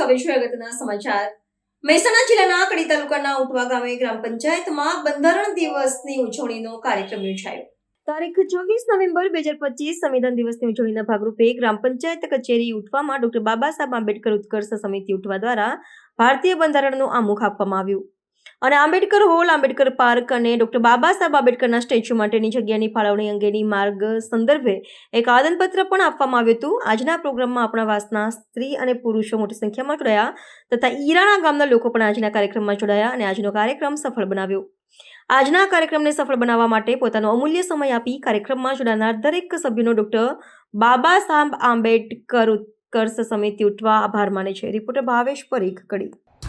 હવે છે અગત્યના સમાચાર. મહેસાણા જિલ્લાના કડી તાલુકાના ઉટવા ગામે ગ્રામ પંચાયતમાં બંધારણ દિવસની ઉજવણીનો કાર્યક્રમ યોજાયો. તારીખ ચોવીસ નવેમ્બર બે હજાર પચીસ, સંવિધાન દિવસની ઉજવણીના ભાગરૂપે ગ્રામ પંચાયત કચેરી ઉઠવામાં ડોક્ટર બાબા સાહેબ આંબેડકર ઉત્કર્ષ સમિતિ ઉઠવા દ્વારા ભારતીય બંધારણનું આમુખ આપવામાં આવ્યું. અને આંબેડકર હોલ, આંબેડકર પાર્ક અને ડોક્ટર બાબા સાહેબ આંબેડકરના સ્ટેચ્યુ માટેની જગ્યાની ફાળવણી અંગેની માર્ગ સંદર્ભે એક આદનપત્ર પણ આપવામાં આવ્યું હતું. આજના પ્રોગ્રામમાં આપણા વાસના સ્ત્રી અને પુરુષો મોટી સંખ્યામાં જોડાયા તથા ઈરાણા ગામના લોકો પણ આજના કાર્યક્રમમાં જોડાયા અને આજનો કાર્યક્રમ સફળ બનાવ્યો. આજના કાર્યક્રમને સફળ બનાવવા માટે પોતાનો અમૂલ્ય સમય આપી કાર્યક્રમમાં જોડાનાર દરેક સભ્યોનો ડોક્ટર બાબા સાહેબ આંબેડકર ઉત્કર્ષ સમિતિ ઉઠવા આભાર માને છે. રિપોર્ટર ભાવેશ પરીખ, કડી.